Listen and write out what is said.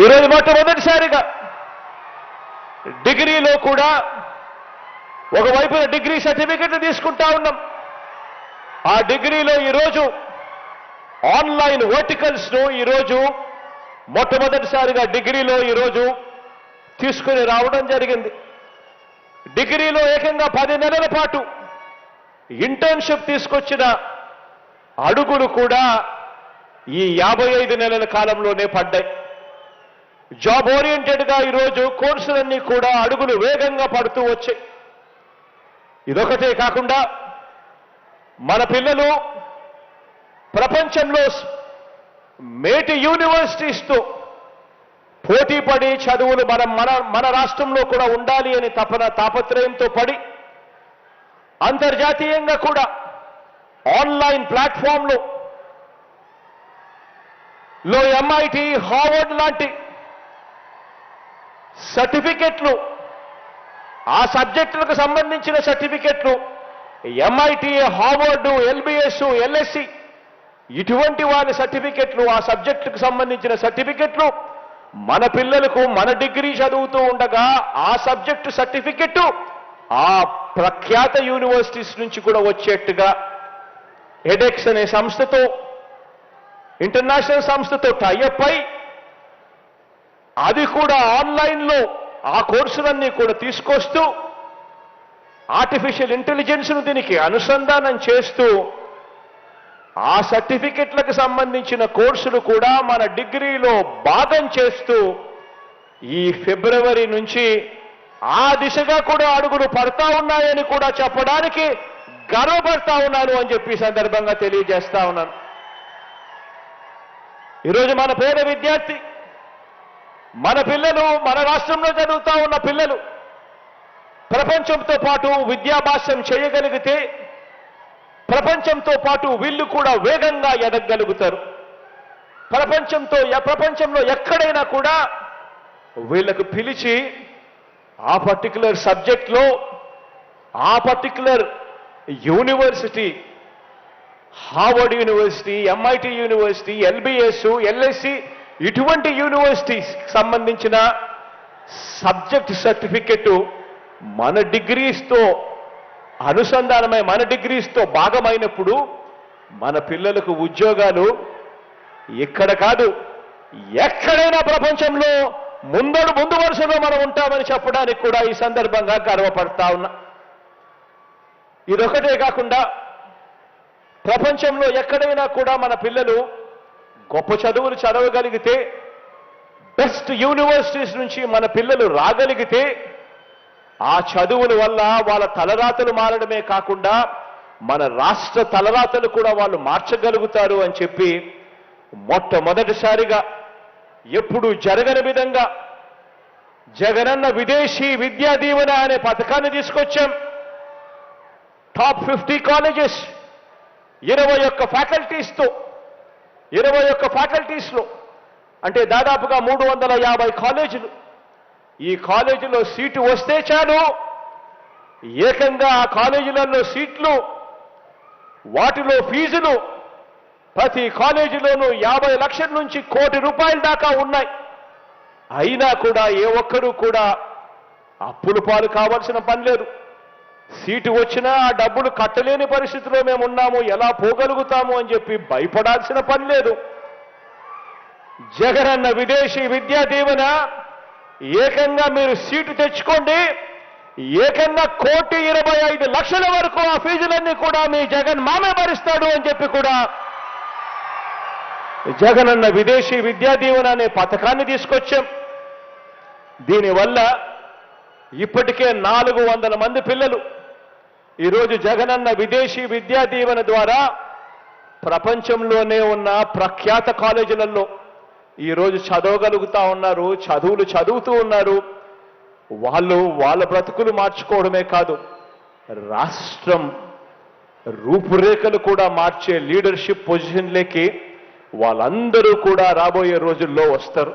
ఈరోజు మొట్టమొదటిసారిగా డిగ్రీలో కూడా ఒకవైపున డిగ్రీ సర్టిఫికెట్లు తీసుకుంటా ఉన్నాం. ఆ డిగ్రీలో ఈరోజు ఆన్లైన్ వర్టికల్స్ను ఈరోజు మొట్టమొదటిసారిగా డిగ్రీలో ఈరోజు తీసుకుని రావడం జరిగింది. డిగ్రీలో ఏకంగా పది నెలల పాటు ఇంటర్న్షిప్ తీసుకొచ్చిన అడుగులు కూడా ఈ యాభై ఐదు నెలల కాలంలోనే పడ్డాయి. జాబ్ ఓరియంటెడ్గా ఈరోజు కోర్సులన్నీ కూడా అడుగులు వేగంగా పడుతూ వచ్చాయి. ఇదొకటే కాకుండా మన పిల్లలు ప్రపంచంలో మేటి యూనివర్సిటీస్తో పోటీపడి చదువులు మనం మన మన రాష్ట్రంలో కూడా ఉండాలి అని తపన తాపత్రయంతో పడి అంతర్జాతీయంగా కూడా ఆన్లైన్ ప్లాట్ఫామ్లో లో ఎంఐటి హార్వర్డ్ లాంటి సర్టిఫికెట్లు. ఆ సబ్జెక్టులకు సంబంధించిన సర్టిఫికెట్లు. ఎంఐటి హార్వర్డ్ ఎల్బిఎస్ ఎల్ఎస్సి ఇటువంటి వారి సర్టిఫికెట్లు ఆ సబ్జెక్టుకు సంబంధించిన సర్టిఫికెట్లు మన పిల్లలకు మన డిగ్రీ చదువుతూ ఉండగా ఆ సబ్జెక్టు సర్టిఫికెట్ ఆ ప్రఖ్యాత యూనివర్సిటీస్ నుంచి కూడా వచ్చేట్టుగా ఎడెక్స్ అనే సంస్థతో ఇంటర్నేషనల్ సంస్థతో టైఅప్ అయి అది కూడా ఆన్లైన్లో ఆ కోర్సులన్నీ కూడా తీసుకొస్తూ ఆర్టిఫిషియల్ ఇంటెలిజెన్స్ను దీనికి అనుసంధానం చేస్తూ ఆ సర్టిఫికెట్లకు సంబంధించిన కోర్సులు కూడా మన డిగ్రీలో భాగం చేస్తూ ఈ ఫిబ్రవరి నుంచి ఆ దిశగా కూడా అడుగులు పడతా ఉన్నాయని కూడా చెప్పడానికి గర్వపడతా ఉన్నాను అని చెప్పి సందర్భంగా తెలియజేస్తా ఉన్నాను. ఈరోజు మన పేద విద్యార్థి మన పిల్లలు మన రాష్ట్రంలో చదువుతూ ఉన్న పిల్లలు ప్రపంచంతో పాటు విద్యాభాసం చేయగలిగితే ప్రపంచంతో పాటు వీళ్ళు కూడా వేగంగా ఎదగలుగుతారు ప్రపంచంతో ప్రపంచంలో ఎక్కడైనా కూడా వీళ్ళకు పిలిచి ఆ పర్టికులర్ సబ్జెక్ట్లో ఆ particular university Harvard university MIT university LBS LSC ఇటువంటి యూనివర్సిటీస్ సంబంధించిన సబ్జెక్ట్ సర్టిఫికెట్ మన డిగ్రీస్తో అనుసంధానమై మన డిగ్రీస్తో భాగమైనప్పుడు మన పిల్లలకు ఉద్యోగాలు ఇక్కడ కాదు ఎక్కడైనా ప్రపంచంలో ముందడు ముందు వరుసలో మనం ఉంటామని చెప్పడానికి కూడా ఈ సందర్భంగా గర్వపడతా ఉన్నా. ఇదొకటే కాకుండా ప్రపంచంలో ఎక్కడైనా కూడా మన పిల్లలు గొప్ప చదువులు చదవగలిగితే బెస్ట్ యూనివర్సిటీస్ నుంచి మన పిల్లలు రాగలిగితే ఆ చదువుల వల్ల వాళ్ళ తలరాతలు మారడమే కాకుండా మన రాష్ట్ర తలరాతలు కూడా వాళ్ళు మార్చగలుగుతారు అని చెప్పి మొట్టమొదటిసారిగా ఎప్పుడు జరగని విధంగా జగనన్న విదేశీ విద్యా దీవెన అనే పథకాన్ని తీసుకొచ్చాం. టాప్ ఫిఫ్టీ కాలేజెస్ ఇరవై ఒక్క ఫ్యాకల్టీస్తో ఇరవై ఒక్క ఫ్యాకల్టీస్లో అంటే దాదాపుగా మూడు వందల యాభై కాలేజీలు. ఈ కాలేజీలో సీటు వస్తే చాలు. ఏకంగా ఆ కాలేజీలలో సీట్లు వాటిలో ఫీజులు ప్రతి కాలేజీలోనూ యాభై లక్షల నుంచి కోటి రూపాయల దాకా ఉన్నాయి. అయినా కూడా ఏ ఒక్కరూ కూడా అప్పులు పాలు కావాల్సిన పని లేదు. సీటు వచ్చినా ఆ డబ్బులు కట్టలేని పరిస్థితిలో మేము ఉన్నాము. ఎలా పోగలుగుతాము అని చెప్పి భయపడాల్సిన పని లేదు. జగనన్న విదేశీ విద్యా దీవెన ఏకంగా మీరు సీటు తెచ్చుకోండి. ఏకంగా కోటి ఇరవై ఐదు లక్షల వరకు ఆ ఫీజులన్నీ కూడా మీ జగన్ మామే భరిస్తాడు అని చెప్పి కూడా జగన్ అన్న విదేశీ విద్యా దీవెన అనే పథకాన్ని తీసుకొచ్చాం. దీనివల్ల ఇప్పటికే నాలుగు వందల మంది పిల్లలు. ఈరోజు జగనన్న విదేశీ విద్యా దీవెన ద్వారా ప్రపంచంలోనే ఉన్న ప్రఖ్యాత కాలేజీలలో ఈరోజు చదవగలుగుతా ఉన్నారు చదువులు చదువుతూ ఉన్నారు. వాళ్ళు వాళ్ళ బ్రతుకులు మార్చుకోవడమే కాదు రాష్ట్రం రూపురేఖలు కూడా మార్చే లీడర్షిప్ పొజిషన్లేకి వాళ్ళందరూ కూడా రాబోయే రోజుల్లో వస్తారు.